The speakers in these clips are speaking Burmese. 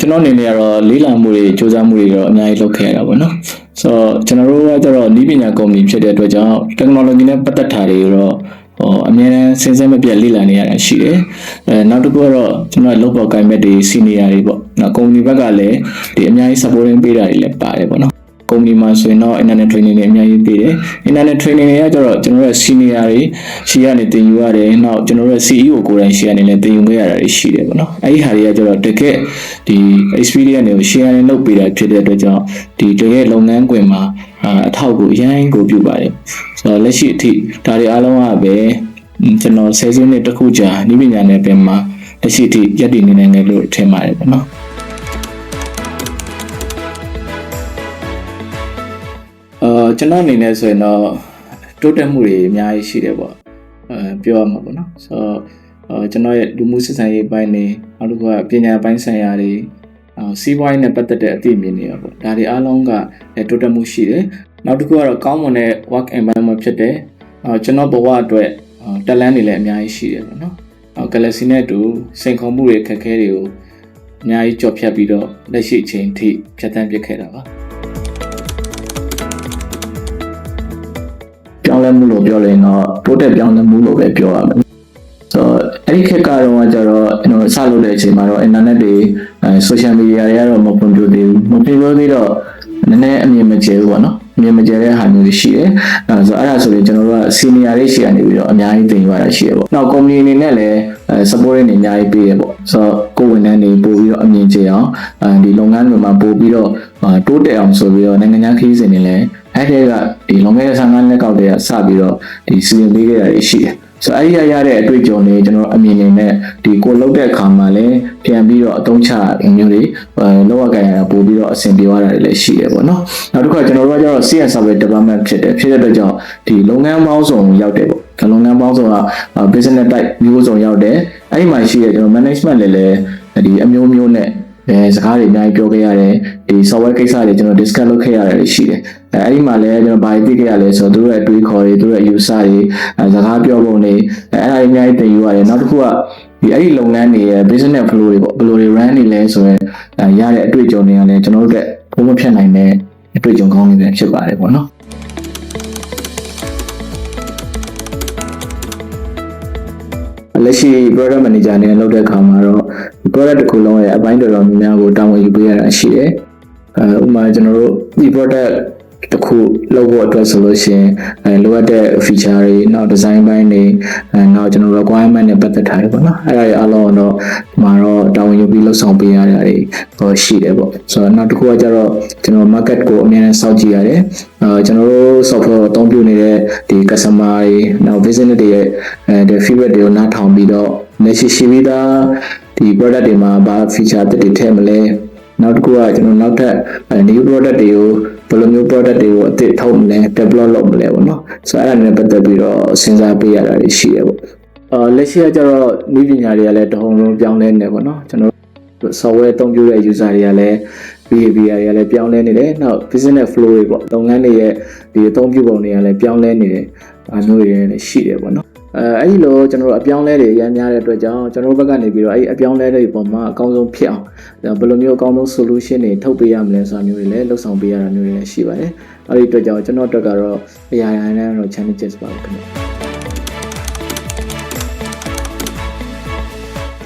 ကျွန်တော်အနေနဲ့ကတော့လေးလာမှုတွေစူးစမ်းမှုတွေတော့အများကြီးလုပ်ခဲ့ရတာပေါ့နော်ဆိုတော့ကျွန်တော်တို့ကကျတော့ဤပညာကုမ္ပဏီဖြစ်တဲ့အတွက်ကြောင့် technology နဲ့ပတ်သက်တာတွေတော့ဟောအများအားစဉ်ဆက်မပြတ်လေ့လာနေရတာရှိတယ်အဲနောက်တစ်ခုကတော့ကျွန်တော်လောက်ပေါ်ကိုင်မက်တွေ senior တွေပေါ့နော်ကုမ္ပဏီဘက်ကလည်းဒီအများကြီး supporting ပေးတာတွေလည်းပါတယ်ပေါ့နော် ကုမ္ပဏီမှာဆိုရင်တော့ internet training တွေအများကြီးပေးတယ် internet training တွေကကျတော့ကျွန်တော်တို့ senior တွေရှီကနေသင်ယူရတယ်နောက်ကျွန်တော်တို့ CEO ကိုယ်တိုင်ရှီကနေလည်းသင်ယူခဲ့ရတာတွေရှိတယ်ပေါ့နော်အဲ့ဒီဟာတွေကကျတော့တကယ်ဒီ experience တွေကို share နဲ့လုပ်ပေးတာဖြစ်တဲ့အတွက်ကြောင့်ဒီတကယ်လုပ်ငန်းခွင်မှာအာအထောက်ကိုအရင်ကိုပြုပါတယ်ဆိုတော့လက်ရှိအထိဒါတွေအားလုံးကပဲကျွန်တော်ဆယ်စုနှစ်တစ်ခုကြာဤပညာနယ်ပင်မှာလက်ရှိအထိရည်တည်နေနိုင်တယ်လို့ထင်ပါတယ်ပေါ့နော် အာကျွန်တော်အနေနဲ့ဆိုရင်တော့တိုးတက်မှုတွေအများကြီးရှိတယ်ပေါ့အဲပြောရမှာပေါ့နော်ဆိုတော့အာကျွန်တော်ရဲ့လူမှုစစ်ဆန်ရေးပိုင်းနေနောက်တစ်ခုကပညာပိုင်းဆိုင်ရာတွေအာစီးပွားရေးနဲ့ပတ်သက်တဲ့အသိအမြင်တွေပေါ့ဒါတွေအားလုံးကလည်းတိုးတက်မှုရှိတယ်နောက်တစ်ခုကတော့ကောင်းမွန်တဲ့ work environment ဖြစ်တယ်အာကျွန်တော်ဘဝအတွက်တက်လန်းတွေလည်းအများကြီးရှိတယ်ပေါ့နော်အာ Galaxy နဲ့အတူစိန်ခေါ်မှုတွေခက်ခဲတွေကိုအများကြီးကြော်ဖြတ်ပြီးတော့လက်ရှိအချိန်ထိဖြတ်သန်းပစ်ခဲ့တာပါ လဲမှုလို့ပြောရင်တော့တိုးတက်ပြောင်းလဲမှုလို့ပဲပြောရမယ်ဆိုတော့အဲ့ဒီခေတ်ကတော့ကကြတော့ကျွန်တော်စလုပ်တဲ့အချိန်မှာတော့ internet တွေအဲ social media တွေကတော့မဖွံ့ဖြိုးသေးဘူးမဖွံ့ဖြိုးသေးတော့နည်းနည်းအမြင်မကျဲဘူးပေါ့နော်အ မြင်မကျဲတဲ့ဟာမျိုးတွေရှိတယ်အဲဆိုတော့အဲ့ဒါဆိုရင်ကျွန်တော်တို့က senior တွေရှိကနေပြီးတော့အများကြီးသင်ယူရတာရှိရပေါ့နောက် company အနေနဲ့လည်းအဲ support တွေအများကြီးပေးရပေါ့ဆိုတော့ကိုယ်ဝန်ထမ်းတွေပို့ပြီးတော့အမြင်ကျအောင်အဲဒီလုပ်ငန်းတွေမှာပို့ပြီးတော့တိုးတက်အောင်ဆိုပြီးတော့နိုင်ငံခြားခရီးစဉ်တွေလည်းအဲ့ဒီကဒီလွန်ခဲ့တဲ့15နှစ်ကောက်တည်းကစပြီးတော့ဒီစီစဉ်ပေးခဲ့တာတွေရှိတယ် ဆိုတော့အဲ့ဒီရရတဲ့အတွေ့အကြုံတွေကျွန်တော်အမြင်နေနဲ့ဒီကိုလုတ်တဲ့အခါမှာလည်းပြန်ပြီးတော့အသုံးချမျိုးတွေအဲလောကကန်ရပို့ပြီးတော့အဆင်ပြေသွားတာတွေလည်းရှိတယ်ပေါ့နော်နောက်တစ်ခါကျွန်တော်တို့ကကျတော့ CS Software Development ဖြစ်တယ်ဖြစ်တဲ့အတွက်ကြောင့်ဒီလုပ်ငန်းပေါင်းစုံရောက်တယ်ပေါ့လုပ်ငန်းပေါင်းစုံက business type မျိုးစုံရောက်တယ်အဲ့ဒီမှာရှိတဲ့ကျွန်တော် management လည်းလည်းဒီအမျိုးမျိုးနဲ့ အဲစကားတွေအများကြီးပြောခဲ့ရတယ်ဒီ software ကိစ္စတွေကျွန်တော် discuss လုပ်ခဲ့ရတယ်ရှိတယ်အဲအဲ့ဒီမှာလည်းကျွန်တော်ဘာသိခဲ့ရလဲဆိုတော့သူတို့ရဲ့အတွေးခေါ်တွေသူတို့ရဲ့ user တွေအဲစကားပြောပုံတွေအဲအဲ့ဒါတွေအများကြီးသင်ယူရတယ်နောက်တစ်ခုကဒီအဲ့ဒီလုပ်ငန်းတွေရဲ့ business flow တွေပေါ့ဘယ်လိုတွေ run နေလဲဆိုရင်အဲရတဲ့အတွေ့အကြုံတွေကလည်းကျွန်တော်တို့အတွက်ဘုံမဖြတ်နိုင်တဲ့အတွေ့အကြုံကောင်းတွေပဲဖြစ်ပါတယ်ပေါ့နော်လက်ရှိ product manager နဲ့လုပ်တဲ့အခါမှာတော့ product တစ်ခုလုံးရဲ့အပိုင်းတော်တော်များများကိုတာဝန်ယူပေးရတာရှိတယ်။အဲဥပမာကျွန်တော်တို့ဒီ product တစ်ခုလုပ်ဖို့အတွက်ဆိုလို့ရှိရင်အဲလိုအပ်တဲ့ feature တွေနောက် design ပိုင်းတွေအဲနောက်ကျွန်တော် requirement နဲ့ပတ်သက်ထားတယ်ပေါ့နော်။အဲ့ဒါတွေအားလုံးတော့ဒီမှာတော့တာဝန်ယူပြီးလုပ်ဆောင်ပေးရတာတွေဟောရှိတယ်ပေါ့။ဆိုတော့နောက်တစ်ခုကကျတော့ကျွန်တော် market ကိုအများနဲ့စောင့်ကြည့်ရတယ်။အဲကျွန်တော်တို့ software ကိုအသုံးပြုနေတဲ့ဒီ customer တွေနောက် business တွေရဲ့အဲဒီ feedback တွေကိုနားထောင်ပြီးတော့လက်ရှိရှိပြီးသား ဒီ product တွေမှာဘာ feature တစ်တွေထည့်မလဲနောက်တစ်ခုကကျွန်တော်နောက်ထပ်အဲ new product တွေကိုဘယ်လိုမျိုး product တွေကိုအသစ်ထုတ်မလဲ develop လုပ်မလဲပေါ့နော်ဆိုတော့အဲ့ဒါနဲ့ပတ်သက်ပြီးတော့စဉ်းစားပေးရတာတွေရှိရပေါ့အာလက်ရှိကကျတော့ဤပညာတွေကလည်းတဟုန်လုံးပြောင်းလဲနေပေါ့နော်ကျွန်တော် software အသုံးပြုတဲ့ user တွေကလည်း behavior တွေကလည်းပြောင်းလဲနေတယ်နောက် business flow တွေပေါ့လုပ်ငန်းတွေရဲ့ဒီအသုံးပြုပုံတွေကလည်းပြောင်းလဲနေတယ်အားမျိုးတွေလည်းရှိတယ်ပေါ့နော် အဲအဲ့ဒီလိုကျွန်တော်တို့အပြောင်းလဲတွေရမ်းများတဲ့အတွက်ကြောင့်ကျွန်တော်တို့ဘက်ကနေပြီးတော့အဲ့ဒီအပြောင်းလဲတွေပုံမှာအကောင်းဆုံးဖြစ်အောင်ဘယ်လိုမျိုးအကောင်းဆုံး solution တွေထုတ်ပေးရမလဲဆိုတာမျိုးတွေလည်းလှုပ်ဆောင်ပေးရတာမျိုးတွေလည်းရှိပါတယ်အဲ့ဒီအတွက်ကြောင့်ကျွန်တော်တို့ကတော့အရာရာနဲ့တော့ challenges ပါခင်ဗျ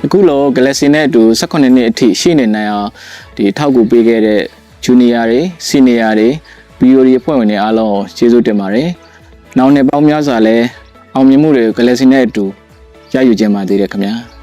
အခုလော Galaxy နဲ့အတူ18နှစ်အထိရှိနေနိုင်အောင်ဒီထောက်ကူပေးခဲ့တဲ့ junior တွေ senior တွေ BO တွေအဖွဲ့ဝင်တွေအားလုံးကိုကျေးဇူးတင်ပါတယ်။နောက်နှစ်ပေါင်းများစွာလဲ အောင်မြင်မှုတွေ Galaxy နဲ့အတူရယူခြင်းပါသေးတယ်ခင်ဗျာ။